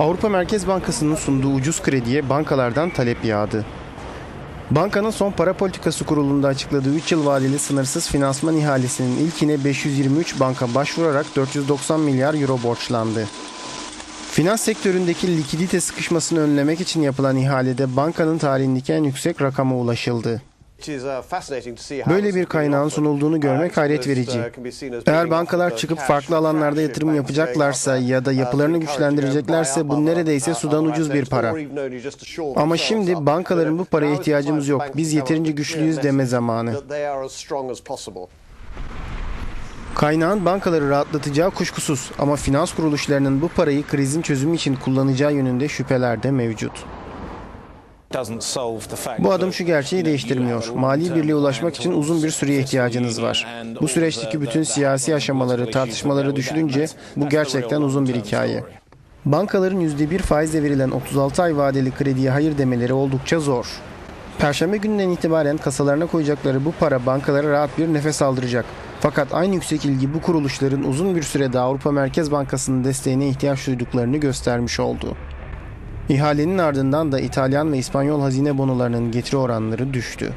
Avrupa Merkez Bankası'nın sunduğu ucuz krediye bankalardan talep yağdı. Bankanın son para politikası kurulunda açıkladığı 3 yıl vadeli sınırsız finansman ihalesinin ilkine 523 banka başvurarak 490 milyar euro borçlandı. Finans sektöründeki likidite sıkışmasını önlemek için yapılan ihalede bankanın tarihindeki en yüksek rakama ulaşıldı. Böyle bir kaynağın sunulduğunu görmek hayret verici. Eğer bankalar çıkıp farklı alanlarda yatırım yapacaklarsa ya da yapılarını güçlendireceklerse bu neredeyse sudan ucuz bir para. Ama şimdi bankaların bu paraya ihtiyacımız yok. Biz yeterince güçlüyüz deme zamanı. Kaynağın bankaları rahatlatacağı kuşkusuz ama finans kuruluşlarının bu parayı krizin çözümü için kullanacağı yönünde şüpheler de mevcut. Bu adım şu gerçeği değiştirmiyor. Mali birliğe ulaşmak için uzun bir süreye ihtiyacınız var. Bu süreçteki bütün siyasi aşamaları, tartışmaları düşününce bu gerçekten uzun bir hikaye. Bankaların %1 faizle verilen 36 ay vadeli krediye hayır demeleri oldukça zor. Perşembe gününden itibaren kasalarına koyacakları bu para bankalara rahat bir nefes aldıracak. Fakat aynı yüksek ilgi bu kuruluşların uzun bir sürede Avrupa Merkez Bankası'nın desteğine ihtiyaç duyduklarını göstermiş oldu. İhalenin ardından da İtalyan ve İspanyol hazine bonolarının getiri oranları düştü.